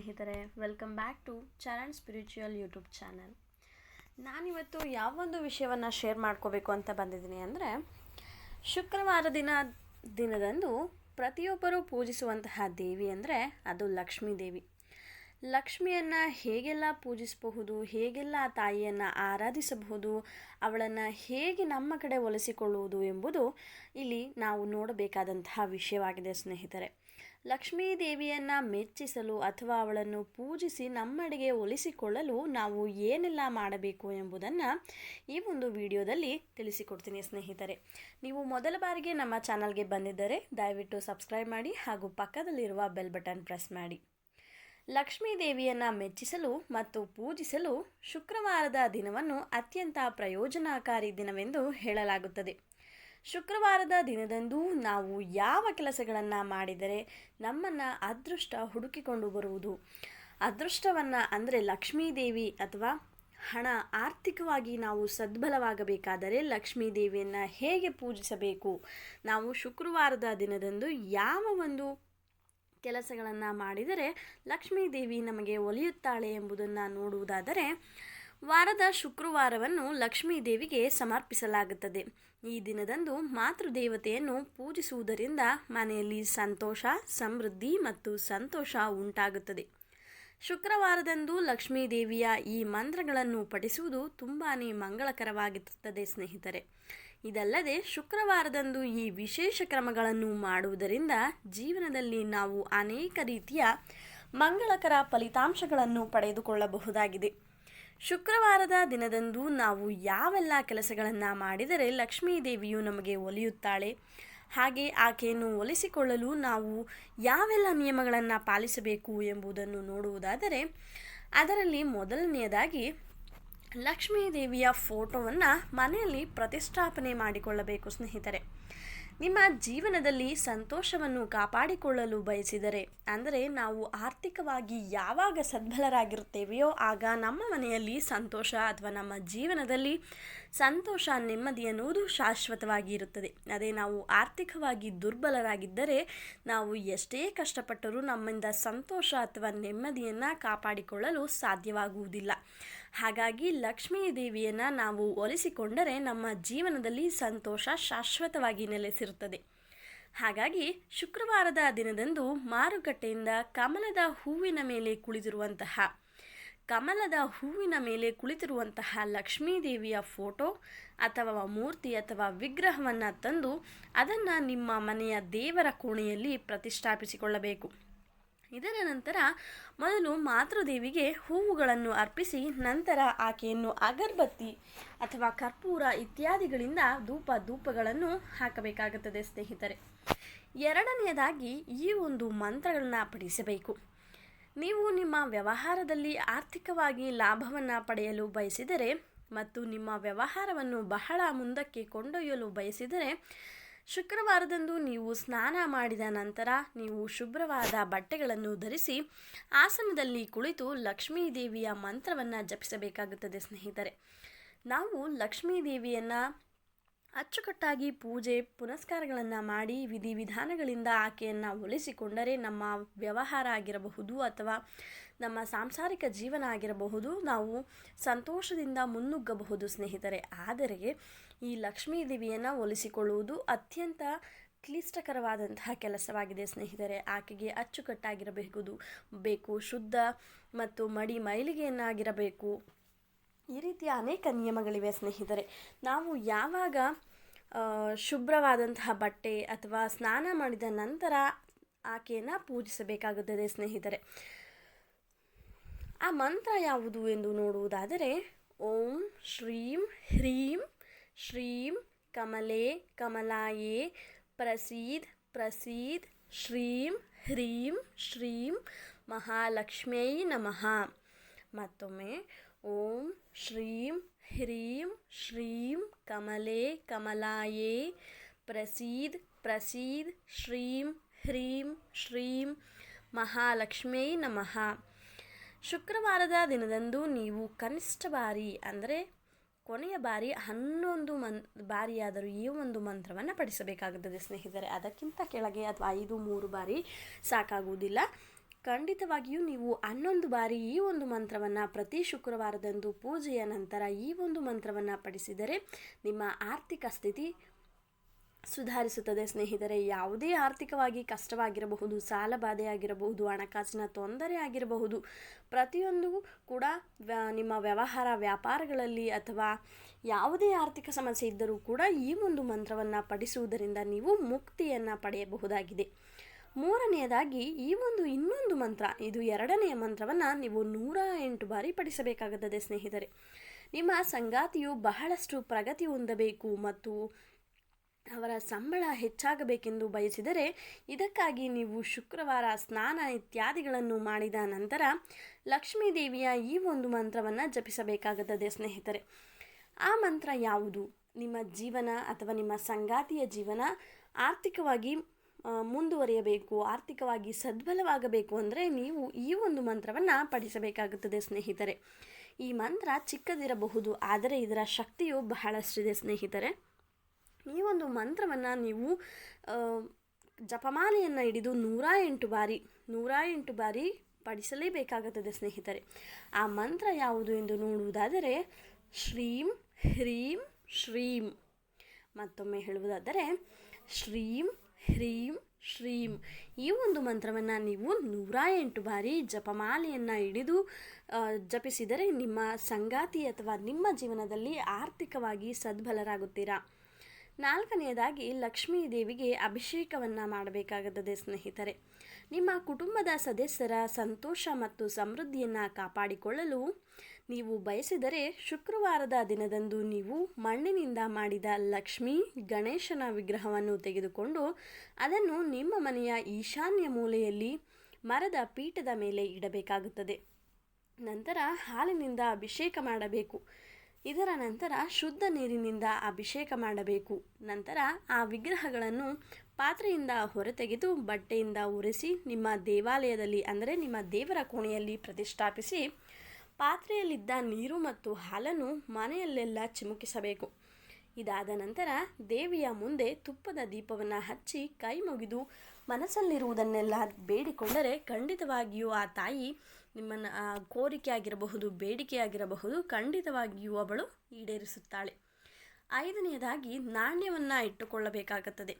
ಸ್ನೇಹಿತರೆ welcome back to Charan spiritual YouTube channel ನಾನಿವತ್ತು ಯಾವೊಂದು ವಿಷಯವನ್ನು ಶೇರ್ ಮಾಡ್ಕೋಬೇಕು ಅಂತ ಬಂದಿದ್ದೀನಿ ಅಂದರೆ, ಶುಕ್ರವಾರ ದಿನ ದಿನದಂದು ಪ್ರತಿಯೊಬ್ಬರೂ ಪೂಜಿಸುವಂತಹ ದೇವಿ ಅಂದರೆ ಅದು ಲಕ್ಷ್ಮೀ ದೇವಿ. ಲಕ್ಷ್ಮಿಯನ್ನು ಹೇಗೆಲ್ಲ ಪೂಜಿಸಬಹುದು, ಹೇಗೆಲ್ಲ ಆ ತಾಯಿಯನ್ನು ಆರಾಧಿಸಬಹುದು, ಅವಳನ್ನು ಹೇಗೆ ನಮ್ಮ ಕಡೆ ಒಲಿಸಿಕೊಳ್ಳುವುದು ಎಂಬುದು ಇಲ್ಲಿ ನಾವು ನೋಡಬೇಕಾದಂತಹ ವಿಷಯವಾಗಿದೆ ಸ್ನೇಹಿತರೆ. ಲಕ್ಷ್ಮೀ ದೇವಿಯನ್ನು ಮೆಚ್ಚಿಸಲು ಅಥವಾ ಅವಳನ್ನು ಪೂಜಿಸಿ ನಮ್ಮಡೆಗೆ ಒಲಿಸಿಕೊಳ್ಳಲು ನಾವು ಏನೆಲ್ಲ ಮಾಡಬೇಕು ಎಂಬುದನ್ನು ಈ ಒಂದು ವಿಡಿಯೋದಲ್ಲಿ ತಿಳಿಸಿಕೊಡ್ತೀನಿ ಸ್ನೇಹಿತರೆ. ನೀವು ಮೊದಲ ಬಾರಿಗೆ ನಮ್ಮ ಚಾನಲ್ಗೆ ಬಂದಿದ್ದರೆ ದಯವಿಟ್ಟು ಸಬ್ಸ್ಕ್ರೈಬ್ ಮಾಡಿ ಹಾಗೂ ಪಕ್ಕದಲ್ಲಿರುವ ಬೆಲ್ ಬಟನ್ ಪ್ರೆಸ್ ಮಾಡಿ. ಲಕ್ಷ್ಮೀ ದೇವಿಯನ್ನು ಮೆಚ್ಚಿಸಲು ಮತ್ತು ಪೂಜಿಸಲು ಶುಕ್ರವಾರದ ದಿನವನ್ನು ಅತ್ಯಂತ ಪ್ರಯೋಜನಕಾರಿ ದಿನವೆಂದು ಹೇಳಲಾಗುತ್ತದೆ. ಶುಕ್ರವಾರದ ದಿನದಂದು ನಾವು ಯಾವ ಕೆಲಸಗಳನ್ನು ಮಾಡಿದರೆ ನಮ್ಮನ್ನು ಅದೃಷ್ಟ ಹುಡುಕಿಕೊಂಡು ಬರುವುದು. ಅದೃಷ್ಟವನ್ನು ಅಂದರೆ ಲಕ್ಷ್ಮೀ ದೇವಿ ಅಥವಾ ಹಣ ಆರ್ಥಿಕವಾಗಿ ನಾವು ಸದ್ಬಲವಾಗಬೇಕಾದರೆ ಲಕ್ಷ್ಮೀ ದೇವಿಯನ್ನು ಹೇಗೆ ಪೂಜಿಸಬೇಕು? ನಾವು ಶುಕ್ರವಾರದ ದಿನದಂದು ಯಾವ ಒಂದು ಕೆಲಸಗಳನ್ನು ಮಾಡಿದರೆ ಲಕ್ಷ್ಮೀ ದೇವಿ ನಮಗೆ ಒಲಿಯುತ್ತಾಳೆ ಎಂಬುದನ್ನು ನೋಡುವುದಾದರೆ ವಾರದ ಶುಕ್ರವಾರವನ್ನು ಲಕ್ಷ್ಮೀ ದೇವಿಗೆ ಸಮರ್ಪಿಸಲಾಗುತ್ತದೆ. ಈ ದಿನದಂದು ಮಾತೃದೇವತೆಯನ್ನು ಪೂಜಿಸುವುದರಿಂದ ಮನೆಯಲ್ಲಿ ಸಂತೋಷ, ಸಮೃದ್ಧಿ ಮತ್ತು ಸಂತೋಷ ಉಂಟಾಗುತ್ತದೆ. ಶುಕ್ರವಾರದಂದು ಲಕ್ಷ್ಮೀ ದೇವಿಯ ಈ ಮಂತ್ರಗಳನ್ನು ಪಠಿಸುವುದು ತುಂಬಾ ಮಂಗಳಕರವಾಗಿರುತ್ತದೆ ಸ್ನೇಹಿತರೆ. ಇದಲ್ಲದೆ ಶುಕ್ರವಾರದಂದು ಈ ವಿಶೇಷ ಕ್ರಮಗಳನ್ನು ಮಾಡುವುದರಿಂದ ಜೀವನದಲ್ಲಿ ನಾವು ಅನೇಕ ರೀತಿಯ ಮಂಗಳಕರ ಫಲಿತಾಂಶಗಳನ್ನು ಪಡೆದುಕೊಳ್ಳಬಹುದಾಗಿದೆ. ಶುಕ್ರವಾರದ ದಿನದಂದು ನಾವು ಯಾವೆಲ್ಲ ಕೆಲಸಗಳನ್ನು ಮಾಡಿದರೆ ಲಕ್ಷ್ಮೀ ದೇವಿಯು ನಮಗೆ ಒಲಿಯುತ್ತಾಳೆ. ಹಾಗೆ ಆಕೆಯನ್ನು ಒಲಿಸಿಕೊಳ್ಳಲು ನಾವು ಯಾವೆಲ್ಲ ನಿಯಮಗಳನ್ನು ಪಾಲಿಸಬೇಕು ಎಂಬುದನ್ನು ನೋಡುವುದಾದರೆ ಅದರಲ್ಲಿ ಮೊದಲನೆಯದಾಗಿ ಲಕ್ಷ್ಮೀ ದೇವಿಯ ಫೋಟೋವನ್ನು ಮನೆಯಲ್ಲಿ ಪ್ರತಿಷ್ಠಾಪನೆ ಮಾಡಿಕೊಳ್ಳಬೇಕು ಸ್ನೇಹಿತರೆ. ನಿಮ್ಮ ಜೀವನದಲ್ಲಿ ಸಂತೋಷವನ್ನು ಕಾಪಾಡಿಕೊಳ್ಳಲು ಬಯಸಿದರೆ, ಅಂದರೆ ನಾವು ಆರ್ಥಿಕವಾಗಿ ಯಾವಾಗ ಸದ್ಬಲರಾಗಿರುತ್ತೇವೆಯೋ ಆಗ ನಮ್ಮ ಮನೆಯಲ್ಲಿ ಸಂತೋಷ ಅಥವಾ ನಮ್ಮ ಜೀವನದಲ್ಲಿ ಸಂತೋಷ ನೆಮ್ಮದಿ ಅನ್ನುವುದು ಶಾಶ್ವತವಾಗಿ ಇರುತ್ತದೆ. ಅದೇ ನಾವು ಆರ್ಥಿಕವಾಗಿ ದುರ್ಬಲರಾಗಿದ್ದರೆ ನಾವು ಎಷ್ಟೇ ಕಷ್ಟಪಟ್ಟರೂ ನಮ್ಮಿಂದ ಸಂತೋಷ ಅಥವಾ ನೆಮ್ಮದಿಯನ್ನು ಕಾಪಾಡಿಕೊಳ್ಳಲು ಸಾಧ್ಯವಾಗುವುದಿಲ್ಲ. ಹಾಗಾಗಿ ಲಕ್ಷ್ಮೀ ದೇವಿಯನ್ನು ನಾವು ಒಲಿಸಿಕೊಂಡರೆ ನಮ್ಮ ಜೀವನದಲ್ಲಿ ಸಂತೋಷ ಶಾಶ್ವತವಾಗಿ ನೆಲೆಸಿರುತ್ತದೆ. ಹಾಗಾಗಿ ಶುಕ್ರವಾರದ ದಿನದಂದು ಮಾರುಕಟ್ಟೆಯಿಂದ ಕಮಲದ ಹೂವಿನ ಮೇಲೆ ಕುಳಿತಿರುವಂತಹ ಕಮಲದ ಹೂವಿನ ಮೇಲೆ ಕುಳಿತಿರುವಂತಹ ಲಕ್ಷ್ಮೀದೇವಿಯ ಫೋಟೋ ಅಥವಾ ಮೂರ್ತಿ ಅಥವಾ ವಿಗ್ರಹವನ್ನು ತಂದು ಅದನ್ನು ನಿಮ್ಮ ಮನೆಯ ದೇವರ ಕೋಣೆಯಲ್ಲಿ ಪ್ರತಿಷ್ಠಾಪಿಸಿಕೊಳ್ಳಬೇಕು. ಇದರ ನಂತರ ಮೊದಲು ಮಾತೃದೇವಿಗೆ ಹೂವುಗಳನ್ನು ಅರ್ಪಿಸಿ ನಂತರ ಆಕೆಯನ್ನು ಅಗರಬತ್ತಿ ಅಥವಾ ಕರ್ಪೂರ ಇತ್ಯಾದಿಗಳಿಂದ ಧೂಪ ಧೂಪಗಳನ್ನು ಹಾಕಬೇಕಾಗುತ್ತದೆ ಸ್ನೇಹಿತರೆ. ಎರಡನೆಯದಾಗಿ ಈ ಒಂದು ಮಂತ್ರಗಳನ್ನು ಪಠಿಸಬೇಕು. ನೀವು ನಿಮ್ಮ ವ್ಯವಹಾರದಲ್ಲಿ ಆರ್ಥಿಕವಾಗಿ ಲಾಭವನ್ನು ಪಡೆಯಲು ಬಯಸಿದರೆ ಮತ್ತು ನಿಮ್ಮ ವ್ಯವಹಾರವನ್ನು ಬಹಳ ಮುಂದಕ್ಕೆ ಕೊಂಡೊಯ್ಯಲು ಬಯಸಿದರೆ ಶುಕ್ರವಾರದಂದು ನೀವು ಸ್ನಾನ ಮಾಡಿದ ನಂತರ ನೀವು ಶುಭ್ರವಾದ ಬಟ್ಟೆಗಳನ್ನು ಧರಿಸಿ ಆಸನದಲ್ಲಿ ಕುಳಿತು ಲಕ್ಷ್ಮೀ ದೇವಿಯ ಮಂತ್ರವನ್ನು ಜಪಿಸಬೇಕಾಗುತ್ತದೆ ಸ್ನೇಹಿತರೆ. ನಾವು ಲಕ್ಷ್ಮೀ ದೇವಿಯನ್ನು ಅಚ್ಚುಕಟ್ಟಾಗಿ ಪೂಜೆ, ಪುನಸ್ಕಾರಗಳನ್ನು ಮಾಡಿ ವಿಧಿವಿಧಾನಗಳಿಂದ ಆಕೆಯನ್ನು ಒಲಿಸಿಕೊಂಡರೆ ನಮ್ಮ ವ್ಯವಹಾರ ಆಗಿರಬಹುದು ಅಥವಾ ನಮ್ಮ ಸಾಂಸಾರಿಕ ಜೀವನ ಆಗಿರಬಹುದು. ನಾವು ಸಂತೋಷದಿಂದ ಮುನ್ನುಗ್ಗಬಹುದು ಸ್ನೇಹಿತರೆ. ಆದರೆ ಈ ಲಕ್ಷ್ಮೀ ದೇವಿಯನ್ನು ಒಲಿಸಿಕೊಳ್ಳುವುದು ಅತ್ಯಂತ ಕ್ಲಿಷ್ಟಕರವಾದಂತಹ ಕೆಲಸವಾಗಿದೆ ಸ್ನೇಹಿತರೆ. ಆಕೆಗೆ ಅಚ್ಚುಕಟ್ಟಾಗಿರಬಹುದು. ಬೇಕು ಶುದ್ಧ ಮತ್ತು ಮಡಿ ಮೈಲಿಗೆಯನ್ನಾಗಿರಬೇಕು. ಈ ರೀತಿಯ ಅನೇಕ ನಿಯಮಗಳಿವೆ ಸ್ನೇಹಿತರೆ. ನಾವು ಯಾವಾಗ ಶುಭ್ರವಾದಂತಹ ಬಟ್ಟೆ ಅಥವಾ ಸ್ನಾನ ಮಾಡಿದ ನಂತರ ಆಕೆಯನ್ನು ಪೂಜಿಸಬೇಕಾಗುತ್ತದೆ ಸ್ನೇಹಿತರೆ? ಆ ಮಂತ್ರ ಯಾವುದು ಎಂದು ನೋಡುವುದಾದರೆ, ಓಂ ಶ್ರೀಂ ಹ್ರೀಂ ಶ್ರೀಂ ಕಮಲೆ ಕಮಲಾಯೇ ಪ್ರಸೀದ್ ಪ್ರಸೀದ್ ಶ್ರೀಂ ಹ್ರೀಂ ಶ್ರೀಂ ಮಹಾಲಕ್ಷ್ಮೀ ನಮಃ. ಮತ್ತೊಮ್ಮೆ ಓಂ ಶ್ರೀಂ ಹ್ರೀಂ ಶ್ರೀಂ ಕಮಲೆ ಕಮಲಾಯೇ ಪ್ರಸೀದ್ ಪ್ರಸೀದ್ ಶ್ರೀಂ ಹ್ರೀಂ ಶ್ರೀಂ ಮಹಾಲಕ್ಷ್ಮೀ ನಮಃ. ಶುಕ್ರವಾರದ ದಿನದಂದು ನೀವು ಕನಿಷ್ಠ ಬಾರಿ ಅಂದರೆ ಕೊನೆಯ ಬಾರಿ ಹನ್ನೊಂದು ಮನ್, ಬಾರಿಯಾದರೂ ಈ ಒಂದು ಮಂತ್ರವನ್ನು ಪಡಿಸಬೇಕಾಗುತ್ತದೆ ಸ್ನೇಹಿತರೆ. ಅದಕ್ಕಿಂತ ಕೆಳಗೆ ಅಥವಾ ಐದು ಮೂರು ಬಾರಿ ಸಾಕಾಗುವುದಿಲ್ಲ. ಖಂಡಿತವಾಗಿಯೂ ನೀವು ಹನ್ನೊಂದು ಬಾರಿ ಈ ಒಂದು ಮಂತ್ರವನ್ನು ಪ್ರತಿ ಶುಕ್ರವಾರದಂದು ಪೂಜೆಯ ನಂತರ ಈ ಒಂದು ಮಂತ್ರವನ್ನು ಪಡಿಸಿದರೆ ನಿಮ್ಮ ಆರ್ಥಿಕ ಸ್ಥಿತಿ ಸುಧಾರಿಸುತ್ತದೆ. ಸ್ನೇಹಿತರೆ, ಯಾವುದೇ ಆರ್ಥಿಕವಾಗಿ ಕಷ್ಟವಾಗಿರಬಹುದು ಸಾಲ ಬಾಧೆ ಆಗಿರಬಹುದು, ಹಣಕಾಸಿನ ತೊಂದರೆ ಆಗಿರಬಹುದು, ಪ್ರತಿಯೊಂದು ಕೂಡ ನಿಮ್ಮ ವ್ಯವಹಾರ ವ್ಯಾಪಾರಗಳಲ್ಲಿ ಅಥವಾ ಯಾವುದೇ ಆರ್ಥಿಕ ಸಮಸ್ಯೆ ಇದ್ದರೂ ಕೂಡ ಈ ಒಂದು ಮಂತ್ರವನ್ನು ಪಡಿಸುವುದರಿಂದ ನೀವು ಮುಕ್ತಿಯನ್ನು ಪಡೆಯಬಹುದಾಗಿದೆ. ಮೂರನೆಯದಾಗಿ ಈ ಒಂದು ಇನ್ನೊಂದು ಮಂತ್ರ, ಇದು ಎರಡನೆಯ ಮಂತ್ರವನ್ನು ನೀವು ನೂರ ಎಂಟು ಬಾರಿ ಪಡಿಸಬೇಕಾಗುತ್ತದೆ ಸ್ನೇಹಿತರೆ. ನಿಮ್ಮ ಸಂಗಾತಿಯು ಬಹಳಷ್ಟು ಪ್ರಗತಿ ಹೊಂದಬೇಕು ಮತ್ತು ಅವರ ಸಂಬಳ ಹೆಚ್ಚಾಗಬೇಕೆಂದು ಬಯಸಿದರೆ, ಇದಕ್ಕಾಗಿ ನೀವು ಶುಕ್ರವಾರ ಸ್ನಾನ ಇತ್ಯಾದಿಗಳನ್ನು ಮಾಡಿದ ನಂತರ ಲಕ್ಷ್ಮೀ ದೇವಿಯ ಈ ಒಂದು ಮಂತ್ರವನ್ನು ಜಪಿಸಬೇಕಾಗುತ್ತದೆ ಸ್ನೇಹಿತರೆ. ಆ ಮಂತ್ರ ಯಾವುದು? ನಿಮ್ಮ ಜೀವನ ಅಥವಾ ನಿಮ್ಮ ಸಂಗಾತಿಯ ಜೀವನ, ಆರ್ಥಿಕವಾಗಿ ಮುಂದುವರಿಯಬೇಕು, ಆರ್ಥಿಕವಾಗಿ ಸದ್ಬಲವಾಗಬೇಕು ಅಂದರೆ ನೀವು ಈ ಒಂದು ಮಂತ್ರವನ್ನು ಪಡಿಸಬೇಕಾಗುತ್ತದೆ ಸ್ನೇಹಿತರೆ. ಈ ಮಂತ್ರ ಚಿಕ್ಕದಿರಬಹುದು, ಆದರೆ ಇದರ ಶಕ್ತಿಯು ಬಹಳಷ್ಟಿದೆ, ಸ್ನೇಹಿತರೆ. ಈ ಒಂದು ಮಂತ್ರವನ್ನು ನೀವು ಜಪಮಾಲೆಯನ್ನು ಹಿಡಿದು ನೂರ ಎಂಟು ಬಾರಿ ನೂರ ಎಂಟು ಬಾರಿ ಪಡಿಸಲೇಬೇಕಾಗುತ್ತದೆ ಸ್ನೇಹಿತರೆ. ಆ ಮಂತ್ರ ಯಾವುದು ಎಂದು ನೋಡುವುದಾದರೆ, ಶ್ರೀಂ ಹ್ರೀಂ ಶ್ರೀಂ. ಮತ್ತೊಮ್ಮೆ ಹೇಳುವುದಾದರೆ, ಶ್ರೀಂ ಹ್ರೀಂ ಶ್ರೀಂ. ಈ ಒಂದು ಮಂತ್ರವನ್ನು ನೀವು ನೂರ ಎಂಟು ಬಾರಿ ಜಪಮಾಲೆಯನ್ನು ಹಿಡಿದು ಜಪಿಸಿದರೆ ನಿಮ್ಮ ಸಂಗಾತಿ ಅಥವಾ ನಿಮ್ಮ ಜೀವನದಲ್ಲಿ ಆರ್ಥಿಕವಾಗಿ ಸದ್ಬಲರಾಗುತ್ತೀರಾ? ನಾಲ್ಕನೆಯದಾಗಿ ಲಕ್ಷ್ಮೀ ದೇವಿಗೆ ಅಭಿಷೇಕವನ್ನು ಮಾಡಬೇಕಾಗುತ್ತದೆ ಸ್ನೇಹಿತರೆ. ನಿಮ್ಮ ಕುಟುಂಬದ ಸದಸ್ಯರ ಸಂತೋಷ ಮತ್ತು ಸಮೃದ್ಧಿಯನ್ನು ಕಾಪಾಡಿಕೊಳ್ಳಲು ನೀವು ಬಯಸಿದರೆ ಶುಕ್ರವಾರದ ದಿನದಂದು ನೀವು ಮಣ್ಣಿನಿಂದ ಮಾಡಿದ ಲಕ್ಷ್ಮಿ ಗಣೇಶನ ವಿಗ್ರಹವನ್ನು ತೆಗೆದುಕೊಂಡು ಅದನ್ನು ನಿಮ್ಮ ಮನೆಯ ಈಶಾನ್ಯ ಮೂಲೆಯಲ್ಲಿ ಮರದ ಪೀಠದ ಮೇಲೆ ಇಡಬೇಕಾಗುತ್ತದೆ. ನಂತರ ಹಾಲಿನಿಂದ ಅಭಿಷೇಕ ಮಾಡಬೇಕು. ಇದರ ನಂತರ ಶುದ್ಧ ನೀರಿನಿಂದ ಅಭಿಷೇಕ ಮಾಡಬೇಕು. ನಂತರ ಆ ವಿಗ್ರಹಗಳನ್ನು ಪಾತ್ರೆಯಿಂದ ಹೊರತೆಗೆದು ಬಟ್ಟೆಯಿಂದ ಉರಿಸಿ ನಿಮ್ಮ ದೇವಾಲಯದಲ್ಲಿ, ಅಂದರೆ ನಿಮ್ಮ ದೇವರ ಕೋಣೆಯಲ್ಲಿ ಪ್ರತಿಷ್ಠಾಪಿಸಿ ಪಾತ್ರೆಯಲ್ಲಿದ್ದ ನೀರು ಮತ್ತು ಹಾಲನ್ನು ಮನೆಯಲ್ಲೆಲ್ಲ ಚಿಮುಕಿಸಬೇಕು. ಇದಾದ ನಂತರ ದೇವಿಯ ಮುಂದೆ ತುಪ್ಪದ ದೀಪವನ್ನು ಹಚ್ಚಿ ಕೈ ಮುಗಿದು ಮನಸ್ಸಲ್ಲಿರುವುದನ್ನೆಲ್ಲ ಬೇಡಿಕೊಂಡರೆ ಖಂಡಿತವಾಗಿಯೂ ಆ ತಾಯಿ ನಿಮ್ಮನ್ನು ಕೋರಿಕೆ ಆಗಿರಬಹುದು ಬೇಡಿಕೆ ಆಗಿರಬಹುದು ಖಂಡಿತವಾಗಿಯೂ ಅವಳು ಈಡೇರಿಸುತ್ತಾಳೆ. ಐದನೆಯದಾಗಿ ನಾಣ್ಯವನ್ನು ಇಟ್ಟುಕೊಳ್ಳಬೇಕಾಗುತ್ತದೆ.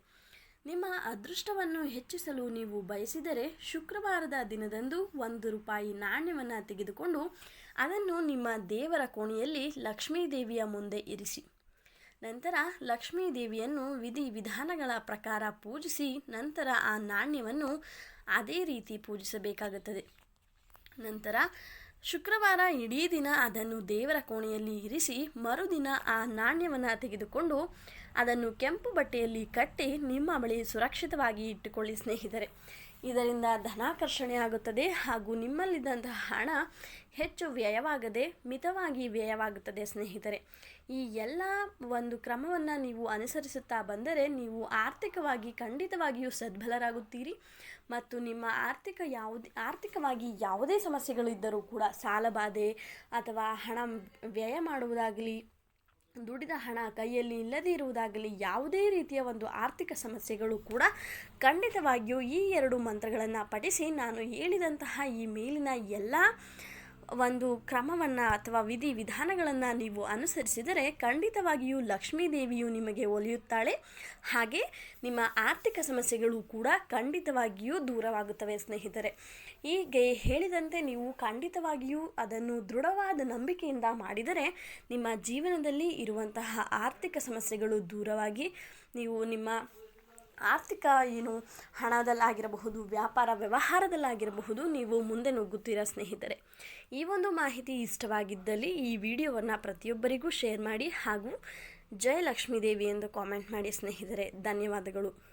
ನಿಮ್ಮ ಅದೃಷ್ಟವನ್ನು ಹೆಚ್ಚಿಸಲು ನೀವು ಬಯಸಿದರೆ ಶುಕ್ರವಾರದ ದಿನದಂದು ಒಂದು ರೂಪಾಯಿ ನಾಣ್ಯವನ್ನು ತೆಗೆದುಕೊಂಡು ಅದನ್ನು ನಿಮ್ಮ ದೇವರ ಕೋಣೆಯಲ್ಲಿ ಲಕ್ಷ್ಮೀ ದೇವಿಯ ಮುಂದೆ ಇರಿಸಿ. ನಂತರ ಲಕ್ಷ್ಮೀ ದೇವಿಯನ್ನು ವಿಧಿ ವಿಧಾನಗಳ ಪ್ರಕಾರ ಪೂಜಿಸಿ ನಂತರ ಆ ನಾಣ್ಯವನ್ನು ಅದೇ ರೀತಿ ಪೂಜಿಸಬೇಕಾಗುತ್ತದೆ. ನಂತರ ಶುಕ್ರವಾರ ಇಡೀ ದಿನ ಅದನ್ನು ದೇವರ ಕೋಣೆಯಲ್ಲಿ ಇರಿಸಿ ಮರುದಿನ ಆ ನಾಣ್ಯವನ್ನು ತೆಗೆದುಕೊಂಡು ಅದನ್ನು ಕೆಂಪು ಬಟ್ಟೆಯಲ್ಲಿ ಕಟ್ಟಿ ನಿಮ್ಮ ಬಳಿ ಸುರಕ್ಷಿತವಾಗಿ ಇಟ್ಟುಕೊಳ್ಳಿ, ಸ್ನೇಹಿತರೆ. ಇದರಿಂದ ಧನಾಕರ್ಷಣೆ ಆಗುತ್ತದೆ ಹಾಗೂ ನಿಮ್ಮಲ್ಲಿದ್ದಂತಹ ಹಣ ಹೆಚ್ಚು ವ್ಯಯವಾಗದೆ ಮಿತವಾಗಿ ವ್ಯಯವಾಗುತ್ತದೆ, ಸ್ನೇಹಿತರೆ. ಈ ಎಲ್ಲ ಒಂದು ಕ್ರಮವನ್ನು ನೀವು ಅನುಸರಿಸುತ್ತಾ ಬಂದರೆ ನೀವು ಆರ್ಥಿಕವಾಗಿ ಖಂಡಿತವಾಗಿಯೂ ಸದ್ಬಲರಾಗುತ್ತೀರಿ ಮತ್ತು ನಿಮ್ಮ ಆರ್ಥಿಕ ಯಾವುದೇ, ಆರ್ಥಿಕವಾಗಿ ಯಾವುದೇ ಸಮಸ್ಯೆಗಳಿದ್ದರೂ ಕೂಡ ಸಾಲಬಾಧೆ ಅಥವಾ ಹಣ ವ್ಯಯ ಮಾಡುವುದಾಗಲಿ ದುಡಿದ ಹಣ ಕೈಯಲ್ಲಿ ಇಲ್ಲದೇ ಇರುವುದಾಗಲಿ ಯಾವುದೇ ರೀತಿಯ ಒಂದು ಆರ್ಥಿಕ ಸಮಸ್ಯೆಗಳು ಕೂಡ ಖಂಡಿತವಾಗಿಯೂ ಈ ಎರಡು ಮಂತ್ರಗಳನ್ನು ಪಠಿಸಿ ನಾನು ಹೇಳಿದಂತಹ ಈ ಮೇಲಿನ ಎಲ್ಲ ಒಂದು ಕ್ರಮವನ್ನು ಅಥವಾ ವಿಧಿ ವಿಧಾನಗಳನ್ನು ನೀವು ಅನುಸರಿಸಿದರೆ ಖಂಡಿತವಾಗಿಯೂ ಲಕ್ಷ್ಮೀ ದೇವಿಯು ನಿಮಗೆ ಒಲಿಯುತ್ತಾಳೆ. ಹಾಗೆ ನಿಮ್ಮ ಆರ್ಥಿಕ ಸಮಸ್ಯೆಗಳು ಕೂಡ ಖಂಡಿತವಾಗಿಯೂ ದೂರವಾಗುತ್ತವೆ ಸ್ನೇಹಿತರೆ. ಹೀಗೆ ಹೇಳಿದಂತೆ ನೀವು ಖಂಡಿತವಾಗಿಯೂ ಅದನ್ನು ದೃಢವಾದ ನಂಬಿಕೆಯಿಂದ ಮಾಡಿದರೆ ನಿಮ್ಮ ಜೀವನದಲ್ಲಿ ಇರುವಂತಹ ಆರ್ಥಿಕ ಸಮಸ್ಯೆಗಳು ದೂರವಾಗಿ ನೀವು ನಿಮ್ಮ ಆರ್ಥಿಕ ಏನು ಹಣದಲ್ಲಾಗಿರಬಹುದು, ವ್ಯಾಪಾರ ವ್ಯವಹಾರದಲ್ಲಾಗಿರಬಹುದು, ನೀವು ಮುಂದೆ ನುಗ್ಗುತ್ತೀರಾ ಸ್ನೇಹಿತರೆ? ಈ ಒಂದು ಮಾಹಿತಿ ಇಷ್ಟವಾಗಿದ್ದಲ್ಲಿ ಈ ವಿಡಿಯೋವನ್ನು ಪ್ರತಿಯೊಬ್ಬರಿಗೂ ಶೇರ್ ಮಾಡಿ ಹಾಗೂ ಜಯಲಕ್ಷ್ಮೀ ದೇವಿ ಎಂದು ಕಾಮೆಂಟ್ ಮಾಡಿ ಸ್ನೇಹಿತರೆ. ಧನ್ಯವಾದಗಳು.